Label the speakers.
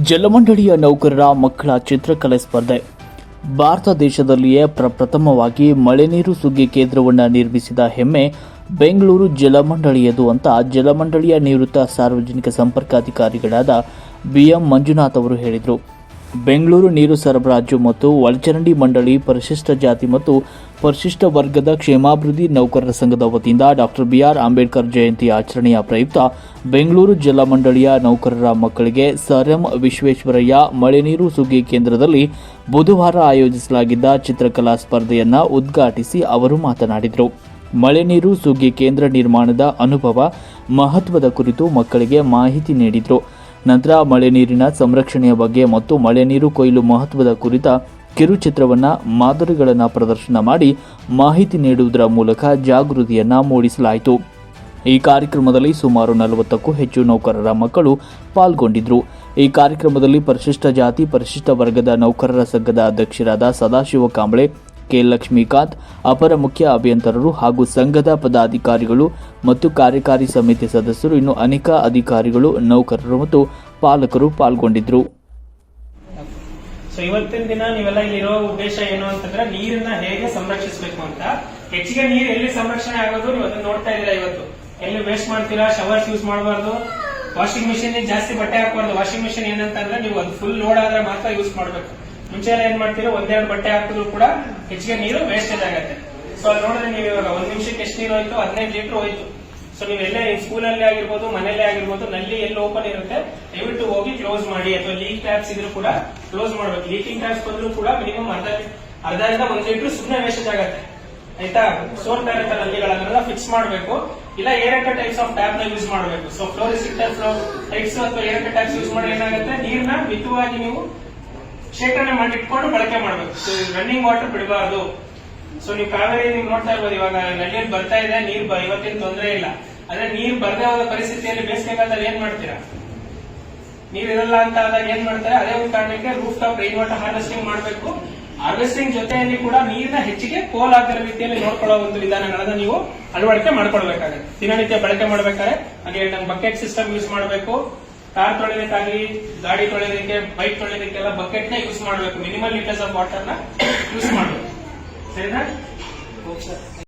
Speaker 1: ಜಲಮಂಡಳಿಯ ನೌಕರರ ಮಕ್ಕಳ ಚಿತ್ರಕಲೆ ಸ್ಪರ್ಧೆ. ಭಾರತ ದೇಶದಲ್ಲಿಯೇ ಪ್ರಪ್ರಥಮವಾಗಿ ಮಳೆನೀರು ಸುಗ್ಗಿ ಕೇಂದ್ರವನ್ನು ನಿರ್ಮಿಸಿದ ಹೆಮ್ಮೆ ಬೆಂಗಳೂರು ಜಲಮಂಡಳಿಯದು ಅಂತ ಜಲಮಂಡಳಿಯ ನಿವೃತ್ತ ಸಾರ್ವಜನಿಕ ಸಂಪರ್ಕಾಧಿಕಾರಿಗಳಾದ ಬಿಎಂ ಮಂಜುನಾಥ್ ಅವರು ಹೇಳಿದರು. ಬೆಂಗಳೂರು ನೀರು ಸರಬರಾಜು ಮತ್ತು ಒಳಚರಂಡಿ ಮಂಡಳಿ, ಪರಿಶಿಷ್ಟ ಜಾತಿ ಮತ್ತು ಪರಿಶಿಷ್ಟ ವರ್ಗದ ಕ್ಷೇಮಾಭಿವೃದ್ಧಿ ನೌಕರರ ಸಂಘದ ವತಿಯಿಂದ ಡಾಕ್ಟರ್ ಬಿಆರ್ ಅಂಬೇಡ್ಕರ್ ಜಯಂತಿ ಆಚರಣೆಯ ಪ್ರಯುಕ್ತ ಬೆಂಗಳೂರು ಜಿಲ್ಲಾ ಮಂಡಳಿಯ ನೌಕರರ ಮಕ್ಕಳಿಗೆ ಸರ್ ಎಂ ವಿಶ್ವೇಶ್ವರಯ್ಯ ಮಳೆನೀರು ಸುಗ್ಗಿ ಕೇಂದ್ರದಲ್ಲಿ ಬುಧವಾರ ಆಯೋಜಿಸಲಾಗಿದ್ದ ಚಿತ್ರಕಲಾ ಸ್ಪರ್ಧೆಯನ್ನು ಉದ್ಘಾಟಿಸಿ ಅವರು ಮಾತನಾಡಿದರು. ಮಳೆ ನೀರು ಸುಗ್ಗಿ ಕೇಂದ್ರ ನಿರ್ಮಾಣದ ಅನುಭವ ಮಹತ್ವದ ಕುರಿತು ಮಕ್ಕಳಿಗೆ ಮಾಹಿತಿ ನೀಡಿದರು. ನಂತರ ಮಳೆ ನೀರಿನ ಸಂರಕ್ಷಣೆಯ ಬಗ್ಗೆ ಮತ್ತು ಮಳೆ ನೀರು ಕೊಯ್ಲು ಮಹತ್ವದ ಕುರಿತ ಕಿರುಚಿತ್ರವನ್ನು ಮಾದರಿಗಳನ್ನು ಪ್ರದರ್ಶನ ಮಾಡಿ ಮಾಹಿತಿ ನೀಡುವುದರ ಮೂಲಕ ಜಾಗೃತಿಯನ್ನು ಮೂಡಿಸಲಾಯಿತು. ಈ ಕಾರ್ಯಕ್ರಮದಲ್ಲಿ ಸುಮಾರು ನಲವತ್ತಕ್ಕೂ ಹೆಚ್ಚು ನೌಕರರ ಮಕ್ಕಳು ಪಾಲ್ಗೊಂಡಿದ್ದರು ಈ ಕಾರ್ಯಕ್ರಮದಲ್ಲಿ ಪರಿಶಿಷ್ಟ ಜಾತಿ, ಪರಿಶಿಷ್ಟ ವರ್ಗದ ನೌಕರರ ಸಂಘದ ಅಧ್ಯಕ್ಷರಾದ ಸದಾಶಿವ ಕಾಂಬಳೆ ಕೆ ಲಕ್ಷ್ಮೀಕಾಂತ್, ಅಪರ ಮುಖ್ಯ ಅಭಿಯಂತರರು ಹಾಗೂ ಸಂಘದ ಪದಾಧಿಕಾರಿಗಳು ಮತ್ತು ಕಾರ್ಯಕಾರಿ ಸಮಿತಿ ಸದಸ್ಯರು, ಇನ್ನು ಅನೇಕ ಅಧಿಕಾರಿಗಳು, ನೌಕರರು ಮತ್ತು ಪಾಲಕರು ಪಾಲ್ಗೊಂಡಿದ್ದರು.
Speaker 2: ಸೊ ಇವತ್ತಿನ ದಿನ ನೀವೆಲ್ಲ ಇಲ್ಲಿರೋ ಉದ್ದೇಶ ಏನು ಅಂತಂದ್ರೆ ನೀರನ್ನ ಹೇಗೆ ಸಂರಕ್ಷಿಸಬೇಕು ಅಂತ. ಹೆಚ್ಚಿಗೆ ನೀರು ಎಲ್ಲಿ ಸಂರಕ್ಷಣೆ ಆಗೋದು ನೀವು ಅದನ್ನ ನೋಡ್ತಾ ಇದ್ದೀರಾ ಇವತ್ತು. ಎಲ್ಲಿ ವೇಸ್ಟ್ ಮಾಡ್ತೀರಾ ಶವರ್ಸ್ ಯೂಸ್ ಮಾಡಬಾರ್ದು ವಾಷಿಂಗ್ ಮಿಷಿನ್ ಜಾಸ್ತಿ ಬಟ್ಟೆ ಹಾಕಬಾರ್ದು. ವಾಷಿಂಗ್ ಮಿಷಿನ್ ಏನಂತಂದ್ರೆ ನೀವು ಅದು ಫುಲ್ ಲೋಡ್ ಆದ್ರೆ ಮಾತ್ರ ಯೂಸ್ ಮಾಡಬೇಕು. ಮುಂಚೆ ಏನ್ ಮಾಡ್ತೀರಾ, ಒಂದೆರಡು ಬಟ್ಟೆ ಹಾಕಿದ್ರು ಕೂಡ ಹೆಚ್ಚಿಗೆ ನೀರು ವೇಸ್ಟೇಜ್ ಆಗತ್ತೆ. ಸೊ ಅಲ್ಲಿ ನೋಡಿದ್ರೆ ನೀವು ಇವಾಗ ಒಂದ್ ನಿಮಿಷಕ್ಕೆ ಎಷ್ಟು ನೀರು ಹೋಯ್ತು? ಹದಿನೈದು ಲೀಟರ್ ಹೋಯ್ತು. ಸೊ ನೀವೆಲ್ಲೇ ಅಲ್ಲಿ ಆಗಿರ್ಬೋದು, ಮನೆಯಲ್ಲೇ ಆಗಿರ್ಬೋದು, ನಲ್ಲಿ ಎಲ್ಲಿ ಓಪನ್ ಇರುತ್ತೆ, ದಯವಿಟ್ಟು ಹೋಗಿ ಕ್ಲೋಸ್ ಮಾಡಿ. ಅಥವಾ ಲೀಕ್ ಟ್ಯಾಪ್ಸ್ ಇದ್ರು ಕೂಡ ಕ್ಲೋಸ್ ಮಾಡ್ಬೇಕು. ಲೀಕಿಂಗ್ ಟ್ಯಾಪ್ಸ್ ಬಂದ್ರು ಕೂಡ ಮಿನಿಮಮ್ ಅರ್ಧ ಅರ್ಧದಿಂದ ಒಂದ್ ಲೀಟರ್ ಸುಮ್ಮನೆ ವೇಸ್ಟೇಜ್ ಆಗತ್ತೆ. ಆಯ್ತಾ? ಸೋನ್ ಬೇರೆ ನಲ್ಲಿಗಳನ್ನೆಲ್ಲ ಫಿಕ್ಸ್ ಮಾಡಬೇಕು. ಇಲ್ಲ ಏರಕ ಟೈಪ್ಸ್ ಆಫ್ ಟ್ಯಾಪ್ನ ಯೂಸ್ ಮಾಡಬೇಕು. So flow restrictor flow types ಅಥವಾ ಏರಕ ಟ್ಯಾಪ್ಸ್ ಯೂಸ್ ಮಾಡಿ ಏನಾಗುತ್ತೆ? ನೀರ್ನ ಮಿತವಾಗಿ ನೀವು ಶೇಖರಣೆ ಮಾಡಿಟ್ಕೊಂಡು ಬಳಕೆ ಮಾಡಬೇಕು. ಸೊ ರನ್ನಿಂಗ್ ವಾಟರ್ ಬಿಡಬಾರ್ದು. ಸೊ ನೀವು ಕಾವೇರಿ ನೀವು ನೋಡ್ತಾ ಇರ್ಬೋದು, ಇವಾಗ ನಲ್ಲಿಯಲ್ಲಿ ಬರ್ತಾ ಇದೆ, ನೀರು ಇವತ್ತಿನ ತೊಂದರೆ ಇಲ್ಲ. ಆದ್ರೆ ನೀರು ಬರದೇ ಹೋದ ಪರಿಸ್ಥಿತಿಯಲ್ಲಿ ಬೇಸಿಗೆಗಾಲದಲ್ಲಿ ಏನ್ ಮಾಡ್ತೀರಾ? ನೀರಿರಲ್ಲ ಅಂತ ಆದಾಗ ಏನ್ ಮಾಡ್ತಾರೆ? ಅದೇ ಒಂದು ಕಾರಣಕ್ಕೆ roof top rain water harvesting ಮಾಡಬೇಕು. ಹಾರ್ವೆಸ್ಟಿಂಗ್ ಜೊತೆಯಲ್ಲಿ ಕೂಡ ನೀರಿನ ಹೆಚ್ಚಿಗೆ ಪೋಲ್ ಆಗದ ರೀತಿಯಲ್ಲಿ ನೋಡ್ಕೊಳ್ಳೋ ಒಂದು ವಿಧಾನಗಳನ್ನ ನೀವು ಅಳವಡಿಕೆ ಮಾಡ್ಕೊಳ್ಬೇಕಾಗುತ್ತೆ. ದಿನನಿತ್ಯ ಬಳಕೆ ಮಾಡ್ಬೇಕಾದ್ರೆ, ಹಾಗೆ ಬಕೆಟ್ ಸಿಸ್ಟಮ್ ಯೂಸ್ ಮಾಡಬೇಕು. ಕಾರ್ ತೊಳೆಯೋದಕ್ಕಾಗ್ಲಿ, ಗಾಡಿ ತೊಳೆದಕ್ಕೆ ಬೈಕ್ ತೊಳೆದಕ್ಕೆಲ್ಲ ಬಕೆಟ್ನ ಯೂಸ್ ಮಾಡಬೇಕು. ಮಿನಿಮಲ್ ಲೀಟರ್ಸ್ ಆಫ್ ವಾಟರ್ನ ಯೂಸ್ ಮಾಡಬೇಕು. ಸರಿನಾ?